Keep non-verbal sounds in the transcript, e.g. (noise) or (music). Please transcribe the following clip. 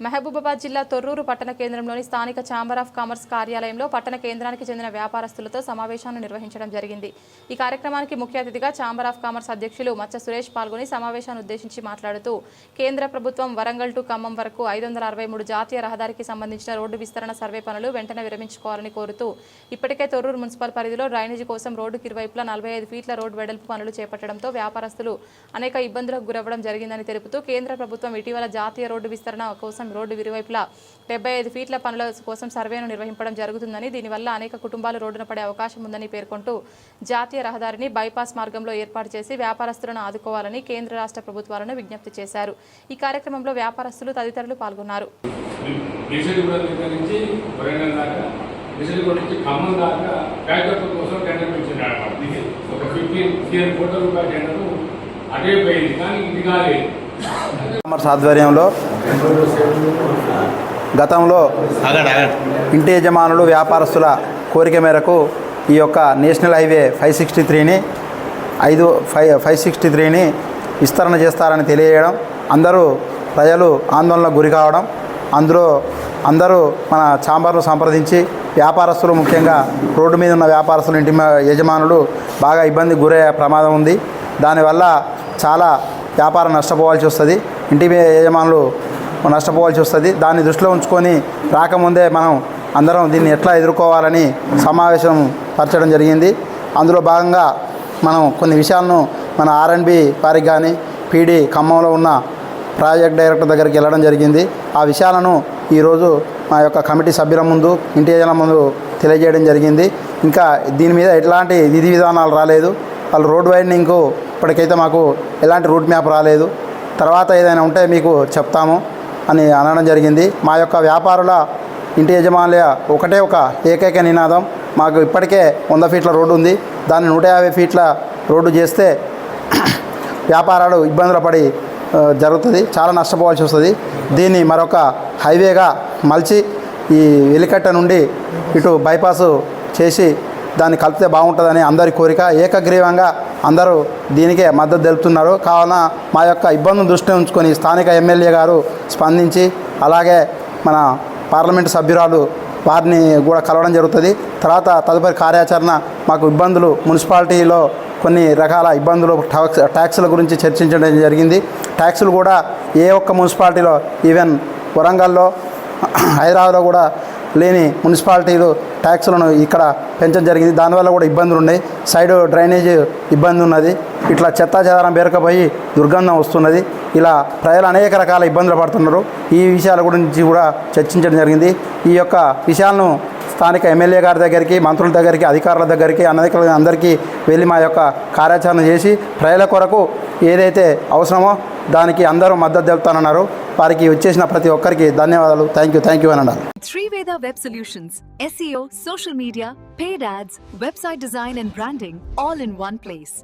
మహబూబాబాద్ జిల్లా తొర్రూరు పట్టణ కేంద్రంలోని స్థానిక ఛాంబర్ ఆఫ్ కామర్స్ కార్యాలయంలో పట్టణ కేంద్రానికి చెందిన వ్యాపారస్తులతో సమావేశాన్ని నిర్వహించడం జరిగింది. ఈ కార్యక్రమానికి ముఖ్య అతిథిగా ఛాంబర్ ఆఫ్ కామర్స్ అధ్యక్షులు మచ్చ సురేష్ పాల్గొని సమావేశాన్ని ఉద్దేశించి మాట్లాడుతూ కేంద్ర ప్రభుత్వం వరంగల్ టు ఖమ్మం వరకు ఐదు వందల అరవై మూడు జాతీయ రహదారికి సంబంధించిన రోడ్డు విస్తరణ సర్వే పనులు వెంటనే విరమించుకోవాలని కోరుతూ ఇప్పటికే తొర్రూరు మున్సిపల్ పరిధిలో డ్రైనేజీ కోసం రోడ్డుకి ఇరువైపులా నలభై ఐదు ఫీట్ల రోడ్డు వెడల్పు పనులు చేపట్టడంతో వ్యాపారస్తులు అనేక ఇబ్బందులకు గురవ్వడం జరిగిందని తెలుపుతూ కేంద్ర ప్రభుత్వం ఇటీవల జాతీయ రోడ్డు విస్తరణ కోసం రోడ్డు ఇరువైపులా డెబ్బై ఐదు ఫీట్ల పనుల కోసం సర్వేను నిర్వహించడం జరుగుతుందని దీనివల్ల అనేక కుటుంబాలు రోడ్డున పడే అవకాశం ఉందని పేర్కొంటూ జాతీయ రహదారిని బైపాస్ మార్గంలో ఏర్పాటు చేసి వ్యాపారస్తులను ఆదుకోవాలని కేంద్ర రాష్ట్ర ప్రభుత్వాలను విజ్ఞప్తి చేశారు. ఈ కార్యక్రమంలో వ్యాపారస్తులు తదితరులు పాల్గొన్నారు. నుంచి ఖమ్మం దాకా కోసం టెండర్ పిలిచింది అనమాట ఒక ఫిఫ్టీన్ కోట్ల రూపాయల టెండర్ అదే పోయింది. కానీ ఇది కాలేదు. కామర్స్ ఆధ్వర్యంలో గతంలో ఇంటి యజమానులు వ్యాపారస్తుల కోరిక మేరకు ఈ యొక్క నేషనల్ హైవే ఫైవ్ సిక్స్టీ త్రీని ఐదు ఫైవ్ ఫైవ్ సిక్స్టీ త్రీని విస్తరణ చేస్తారని తెలియజేయడం అందరూ ప్రజలు ఆందోళనకు గురి కావడం అందులో అందరూ మన ఛాంబర్ను సంప్రదించి వ్యాపారస్తులు ముఖ్యంగా రోడ్డు మీద ఉన్న వ్యాపారస్తులు ఇంటి యజమానులు బాగా ఇబ్బంది గురయ్యే ప్రమాదం ఉంది. దానివల్ల చాలా వ్యాపారం నష్టపోవాల్సి వస్తుంది. ఇంటి యజమానులు నష్టపోవాల్సి వస్తుంది. దాన్ని దృష్టిలో ఉంచుకొని రాకముందే మనం అందరం దీన్ని ఎట్లా ఎదుర్కోవాలని సమావేశం పరచడం జరిగింది. అందులో భాగంగా మనం కొన్ని విషయాలను మన ఆర్ఎండ్బి వారికి కానీ పీడీ ఖమ్మంలో ఉన్న ప్రాజెక్ట్ డైరెక్టర్ దగ్గరికి వెళ్ళడం జరిగింది. ఆ విషయాలను ఈరోజు మా యొక్క కమిటీ సభ్యుల ముందు ఇంటి యజమానుల ముందు తెలియజేయడం జరిగింది. ఇంకా దీని మీద ఎట్లాంటి విధి విధానాలు రాలేదు. వాళ్ళు రోడ్ వైండింగ్కు ఇప్పటికైతే మాకు ఎలాంటి రూట్ మ్యాప్ రాలేదు. తర్వాత ఏదైనా ఉంటే మీకు చెప్తాము అని అనడం జరిగింది. మా యొక్క వ్యాపారుల ఇంటి యజమానుల ఒకటే ఒక ఏకైక నినాదం. మాకు ఇప్పటికే వంద ఫీట్ల రోడ్డు ఉంది. దాన్ని నూట యాభై ఫీట్ల రోడ్డు చేస్తే (clears throat) వ్యాపారాలు ఇబ్బందులు పడి జరుగుతుంది. చాలా నష్టపోవాల్సి వస్తుంది. దీన్ని మరొక హైవేగా మలిచి ఈ వెలికట్ట నుండి ఇటు బైపాసు చేసి దాన్ని కలిపితే బాగుంటుందని అందరి కోరిక. ఏకగ్రీవంగా అందరూ దీనికే మద్దతు తెలుపుతున్నారు. కావున మా యొక్క ఇబ్బందులు దృష్టిలో ఉంచుకొని స్థానిక ఎమ్మెల్యే గారు స్పందించి అలాగే మన పార్లమెంటు సభ్యురాలు వారిని కూడా కలవడం జరుగుతుంది. తర్వాత తదుపరి కార్యాచరణ మాకు ఇబ్బందులు మున్సిపాలిటీలో కొన్ని రకాల ఇబ్బందులు టాక్స్ ట్యాక్సుల గురించి చర్చించడం జరిగింది. ట్యాక్సులు కూడా ఏ ఒక్క మున్సిపాలిటీలో ఈవెన్ వరంగల్లో హైదరాబాద్లో కూడా లేని మున్సిపాలిటీలు ట్యాక్స్లను ఇక్కడ పెంచడం జరిగింది. దానివల్ల కూడా ఇబ్బందులు ఉన్నాయి. సైడ్ డ్రైనేజ్ ఇబ్బంది ఉన్నది. ఇట్లా చెత్తా చెదారం పేరుకపోయి దుర్గంధం వస్తున్నది. ఇలా ప్రజలు అనేక రకాల ఇబ్బందులు పడుతున్నారు. ఈ విషయాల గురించి కూడా చర్చించడం జరిగింది. ఈ యొక్క విషయాలను స్థానిక ఎమ్మెల్యే గారి దగ్గరికి మంత్రుల దగ్గరికి అధికారుల దగ్గరికి అనేక అందరికీ వెళ్ళి మా యొక్క కార్యాచరణ చేసి ప్రజల కొరకు ఏదైతే అవసరమో దానికి అందరూ మద్దతు తెలుపుతానన్నారు. వారికి వచ్చేసిన ప్రతి ఒక్కరికి ధన్యవాదాలు. థ్యాంక్ యూ థ్యాంక్ యూ అని అన్నారు Triveda web solutions SEO social media paid ads website design and branding all in one place